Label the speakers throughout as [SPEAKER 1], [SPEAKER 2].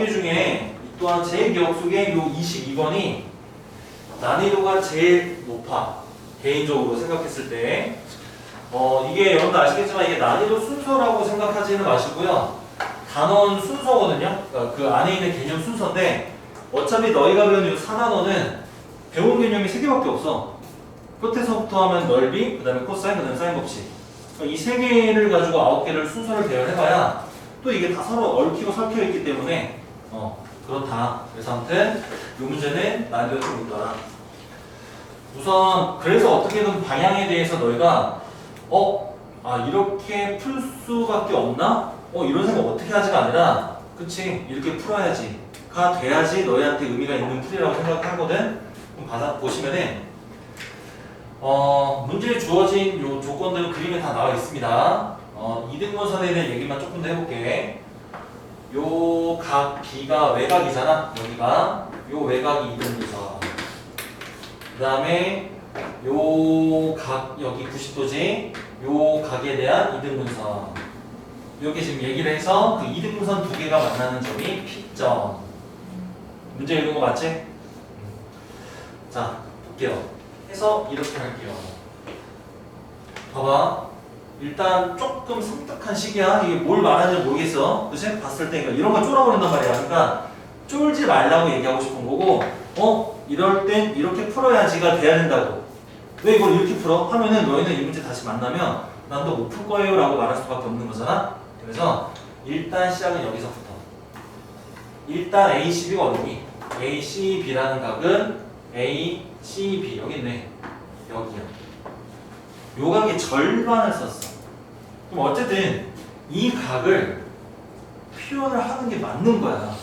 [SPEAKER 1] 9개 중에 또한 제 기억 속에 요 22번이 난이도가 제일 높아. 개인적으로 생각했을 때. 어, 이게 여러분들 아시겠지만 이게 난이도 순서라고 생각하지는 마시고요. 단원 순서거든요. 그러니까 그 안에 있는 개념 순서인데 어차피 너희가 배우는 이 4단원은 배운 개념이 3개밖에 없어. 끝에서부터 하면 넓이, 그 다음에 코사인, 그 다음에 사인 법칙. 이세 개를 가지고 아홉 개를 순서를 배열해봐야 또 이게 다 서로 얽히고 설켜 있기 때문에 어 그렇다. 그래서 아무튼 이 문제는 좀 있더라. 우선 그래서 어떻게든 방향에 대해서 너희가 어? 아 이렇게 풀 수밖에 없나? 어 이런 생각 어떻게 하지가 아니라 그치 이렇게 풀어야지 가 돼야지 너희한테 의미가 있는 풀이라고 생각하거든 그럼 받아 보시면은 어 문제에 주어진 요 조건들은 그림에 다 나와 있습니다 어 이등분 선에 대한 얘기만 조금 더 해볼게 요 각 B가 외곽이잖아? 여기가 요 외곽이 이등분선 그 다음에 요 각 여기 90도지 요 각에 대한 이등분선 이렇게 지금 얘기를 해서 그 이등분선 두 개가 만나는 점이 P점. 문제 읽은 거 맞지? 자 볼게요. 해서 이렇게 할게요. 봐봐 일단 조금 섬뜩한 시기야 이게 뭘 말하는지 모르겠어 그치? 봤을 때 그러니까 이런 거 쫄아버린단 말이야 그러니까 쫄지 말라고 얘기하고 싶은 거고 어? 이럴 땐 이렇게 풀어야지가 돼야 된다고 왜 이걸 이렇게 풀어? 하면은 너희는 이 문제 다시 만나면 난 또 못 풀 거예요 라고 말할 수밖에 없는 거잖아 그래서 일단 시작은 여기서부터 일단 ACB가 어디니? ACB라는 각은 ACB 여기 있네 여기요 요 각의 절반을 썼어 그럼 어쨌든 이 각을 표현을 하는 게 맞는 거야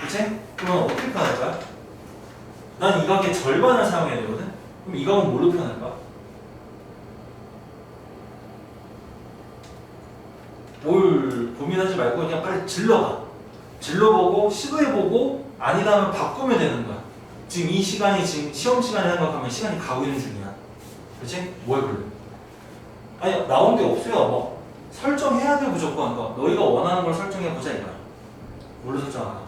[SPEAKER 1] 그치? 그러면 어떻게 표현할 거야? 난 이 각의 절반을 사용해야 되거든? 그럼 이 각은 뭘로 표현할 거야? 뭘 고민하지 말고 그냥 빨리 질러봐. 질러보고 시도해보고 아니다 하면 바꾸면 되는 거야. 지금 이 시간이 지금 시험 시간에 생각하면 시간이 가고 있는 중이야. 그렇지? 뭐 해볼래? 아니 나온 게 없어요. 뭐 설정해야 돼 무조건. 거. 너희가 원하는 걸 설정해 보자 이거야. 뭘로 설정하나?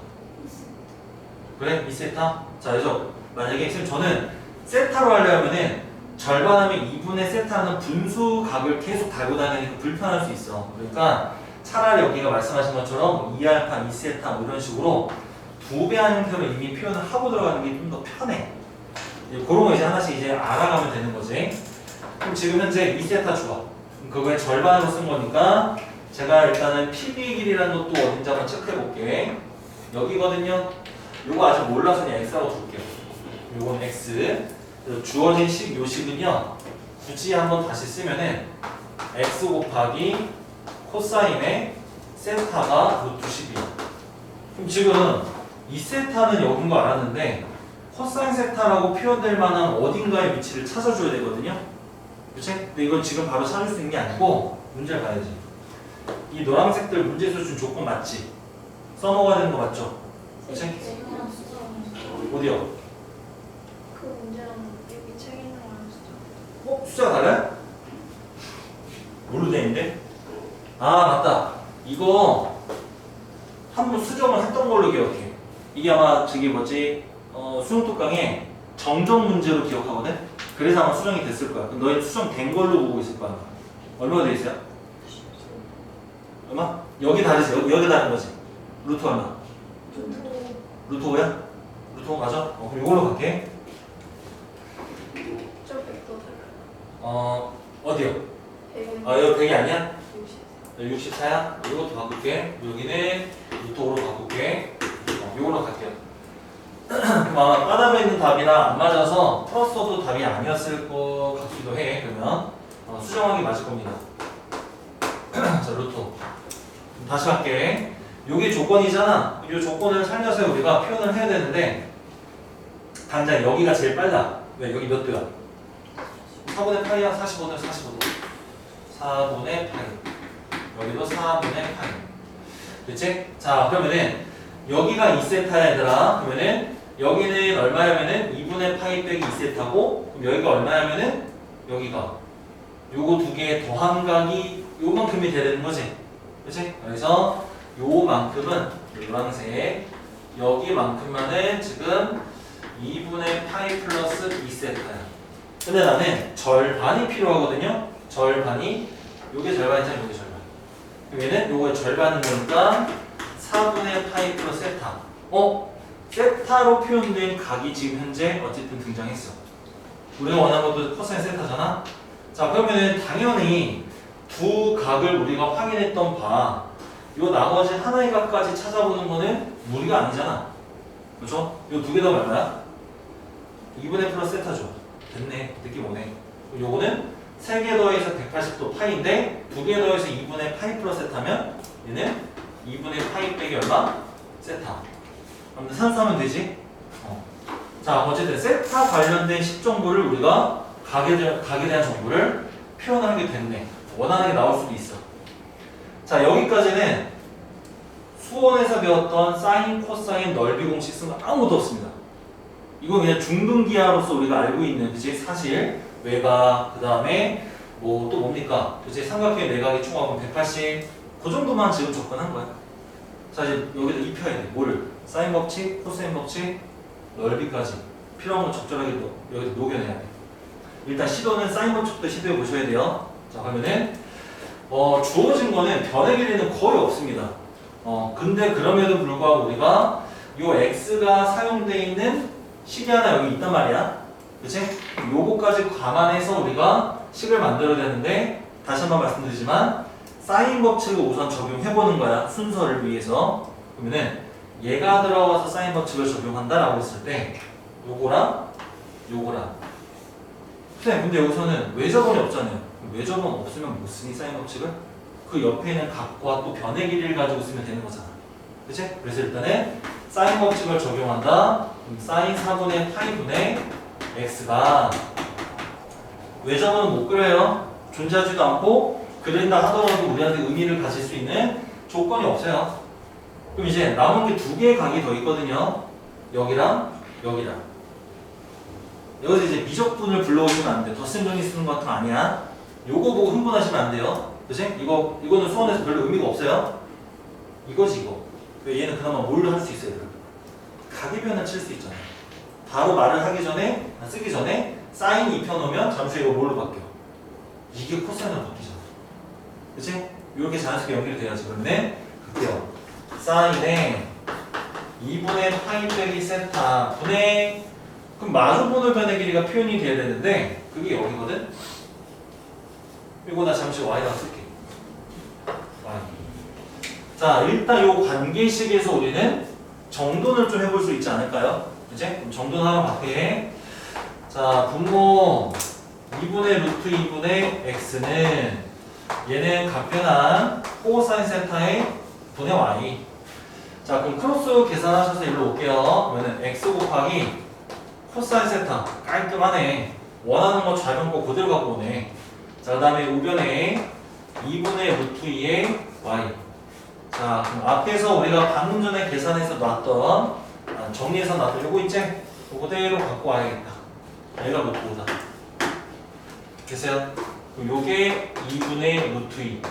[SPEAKER 1] 그래? 이 세타? 자 그래서 만약에 지금 저는 세타로 하려면은 절반하면 2분의 세타는 분수 각을 계속 달고 다니니까 불편할 수 있어. 그러니까 차라리 여기가 말씀하신 것처럼 뭐 2알파, 2세타 뭐 이런 식으로 두 배 하는 형태로 이미 표현을 하고 들어가는 게 좀 더 편해. 그런 거 이제 하나씩 이제 알아가면 되는 거지. 그럼 지금 현재 2세타 주어. 그거의 절반으로 쓴 거니까 제가 일단은 PB 길이라는 것도 어딘지 한번 체크해 볼게. 여기거든요. 요거 아직 몰라서 그냥 X라고 둘게요. 요건 X. 주어진 식 요식은요. 굳이 한번 다시 쓰면은 X 곱하기 코사인의 세타가 루트 10이야. 그럼 지금 이 세타는 여긴 거 알았는데 코사인 세타라고 표현될 만한 어딘가의 위치를 찾아줘야 되거든요. 그치? 근데 이건 지금 바로 찾을 수 있는 게 아니고 문제를 봐야지. 이 노란색들 문제에서 준 조건 맞지? 써먹어야 되는 거 맞죠? 그치?
[SPEAKER 2] 책이랑 숫자랑
[SPEAKER 1] 어디요?
[SPEAKER 2] 그 문제랑 여기 책에 있는 거랑 숫자
[SPEAKER 1] 어? 숫자가 달라요? 뭘로 돼 있는데? 아 맞다 이거 한 번 수정을 했던 걸로 기억해 이게 아마 저기 뭐지 어, 수능 특강에 정정 문제로 기억하거든? 그래서 아마 수정이 됐을 거야 그럼 너희 수정된 걸로 보고 있을 거야 얼마가 돼 있어요? 얼마? 여기 다르지 여기, 여기 다른 거지 루트 얼마? 루트 5야? 루트 5 맞아? 어, 그럼 이걸로 갈게 어 어디요? 아 여기 100이 아니야?
[SPEAKER 2] 60
[SPEAKER 1] 64야? 이것도 바꿀게. 여기는 루트오로 바꿀게. 어, 이걸로 갈게요. 그럼 아마 까다로워 있는 답이랑 안 맞아서 풀었어도 답이 아니었을 것 같기도 해. 그러면 어, 수정하기 맞을 겁니다. 자, 루트. 다시 할게. 요게 조건이잖아. 이 조건을 살려서 우리가 표현을 해야 되는데 당장 여기가 제일 빨라. 왜? 여기 몇 도야? 4분의 8이야? 45도, 45도. 4분의 8. 여기도 4분의 8. 그치? 자, 그러면은 여기가 2세타야 얘들아. 그러면은 여기는 얼마냐면은 2분의 파이 빼기 2세타고 그럼 여기가 얼마냐면은 여기가 요거 두개 더한 각이 요만큼이 되는 거지. 그치? 그래서 요만큼은 노란색 여기만큼만은 지금 2분의 파이 플러스 2세타야. 근데 나는 절반이 필요하거든요. 절반이 요게 절반이잖아, 요게 절반. 그럼 얘는 요거의 절반인 거니까 4분의 파이 플러스 세타. 어? 세타로 표현된 각이 지금 현재 어쨌든 등장했어. 우리가 원하는 것도 코사인 세타잖아. 자 그러면은 당연히 두 각을 우리가 확인했던 바, 요 나머지 하나의 각까지 찾아보는 거는 무리가 아니잖아. 그렇죠? 요 두 개 다 얼마야? 2분의 플러스 세타죠. 됐네. 느낌 오네. 요거는 3개 더해서 180도 파이인데 두개 더해서 2분의 파이 플러스 세타면 얘는 2분의 파이 빼기 얼마? 세타. 그럼 산수하면 되지? 어. 자 어쨌든 세타 관련된 식 정보를 우리가 각에, 대한, 각에 대한 정보를 표현하게 됐네. 원하는 게 나올 수도 있어. 자 여기까지는 수원에서 배웠던 사인, 코사인, 넓이 공식 쓴 거 아무것도 없습니다. 이건 그냥 중등기하로서 우리가 알고 있는 그치 사실 외곽 그 다음에 뭐 또 뭡니까 그치 삼각형의 내각의 총합은 180 그 정도만 지금 접근한 거야. 자 이제 여기다 입혀야 돼. 뭐를? 사인 법칙, 코사인 법칙, 넓이까지 필요한 건 적절하게 노- 여기다 녹여내야 돼. 일단 시도는 사인 법칙부터 시도해 보셔야 돼요. 자 그러면은 어, 주어진 거는 변의 길이는 거의 없습니다. 어 근데 그럼에도 불구하고 우리가 요 x가 사용돼 있는 식이 하나 여기 있단 말이야. 그치? 요거까지 감안해서 우리가 식을 만들어야 되는데 다시 한번 말씀드리지만 사인 법칙을 우선 적용해보는 거야. 순서를 위해서. 그러면은 얘가 들어가서 사인 법칙을 적용한다라고 했을 때 요거랑 요거랑 선생님 근데 여기서는 외접원이 없잖아요. 외접원 없으면 못 쓰니 사인 법칙을? 그 옆에 있는 각과 또 변의 길이를 가지고 쓰면 되는 거잖아. 그치? 그래서 일단은 사인 법칙을 적용한다. 사인 4분의 파이분의 x가 외접은 못 그려요. 존재하지도 않고 그린다 하더라도 우리한테 의미를 가질 수 있는 조건이 없어요. 그럼 이제 남은 게 두 개의 각이 더 있거든요. 여기랑 여기랑. 여기서 이제 미적분을 불러오시면 안 돼. 덧셈 정리 쓰는 것 같은 거 아니야. 요거 보고 흥분하시면 안 돼요. 그치? 이거, 이거는 수원에서 별로 의미가 없어요. 이거지, 이거. 왜 얘는 그나마 뭘 할 수 있어요, 얘를. 각의 변을 칠수 있잖아요. 바로 말을 하기 전에, 아, 쓰기 전에 사인 입혀놓으면 잠시 이거 뭘로 바뀌어? 이게 코사인으로 바뀌잖아. 그치? 이렇게 자연스럽게 연결이 돼야지. 그러면 그때요. 사인에 2분의 파이 빼기 세타 분의 그럼 마주보는 변의 길이가 표현이 돼야 되는데 그게 여기거든? 이거 나 잠시 y랑 쓸게. y. 자, 일단 요 관계식에서 우리는 정돈을 좀 해볼 수 있지 않을까요? 그치? 그럼 정돈하면 밖에 자, 분모 2분의 루트 2분의 x는 얘는 각변한 코사인 세타의 분의 y. 자, 그럼 크로스 계산하셔서 일로 올게요. 그러면 x 곱하기 코사인 세타 깔끔하네. 원하는 거 좌변 거 그대로 갖고 오네. 자, 그 다음에 우변에 2분의 루트 2의 y. 자, 그럼 앞에서 우리가 방금 전에 계산해서 놨던, 아, 정리해서 놨던 요거 있지? 그대로 갖고 와야겠다. 얘가 루트 5다. 됐어요? 그럼 요게 2분의 루트 2.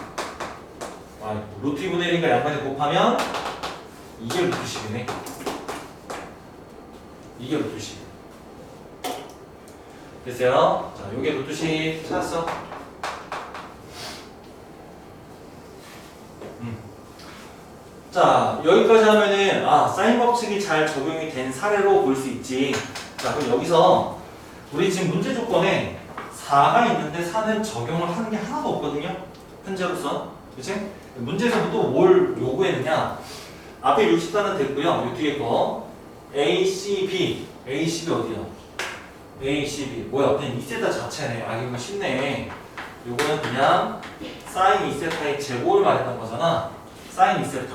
[SPEAKER 1] y. 루트 2분의 1이니까 양변에 곱하면 이게 루트 10이네. 이게 루트 10. 됐어요? 자, 요게 루트 10 찾았어? 음. 자, 여기까지 하면은 아, 사인 법칙이 잘 적용이 된 사례로 볼 수 있지. 자, 그럼 여기서 우리 지금 문제 조건에 4가 있는데 4는 적용을 하는 게 하나도 없거든요. 현재로서. 그치? 문제에서 또뭘 요구했느냐? 앞에 64는 됐고요. 요 뒤에 거 A, C, B. A, C, B 어디야? A, C, B. 뭐야? 그냥 2세타 자체네. 아, 이거 쉽네. 요거는 그냥 사인 2세타의 제곱을 말했던 거잖아. 사인 2세타.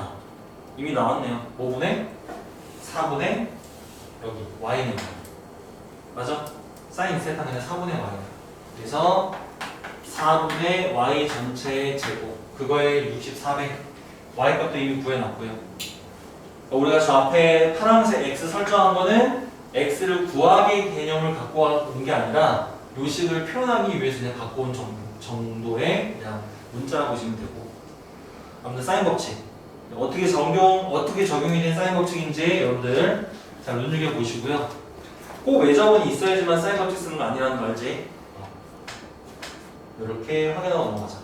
[SPEAKER 1] 이미 나왔네요. 5분의 4분의 여기 y는 맞아? 사인 2세타는 그냥 4분의 y. 그래서 4분의 y 전체의 제곱. 그거에 64배. y 값도 이미 구해놨고요. 우리가 저 앞에 파란색 x 설정한 거는 x를 구하기 개념을 갖고 온 게 아니라 요식을 표현하기 위해서 그냥 갖고 온 정, 정도 의 그냥 문자라고 보시면 되고 아무튼 사인 법칙 어떻게 적용 어떻게 적용이 된 사인 법칙인지 여러분들 잘 눈여겨 보시고요. 꼭 외접원이 있어야지만 사인 법칙 쓰는 거 아니라는 거 알지? 이렇게 확인하고 넘어가자.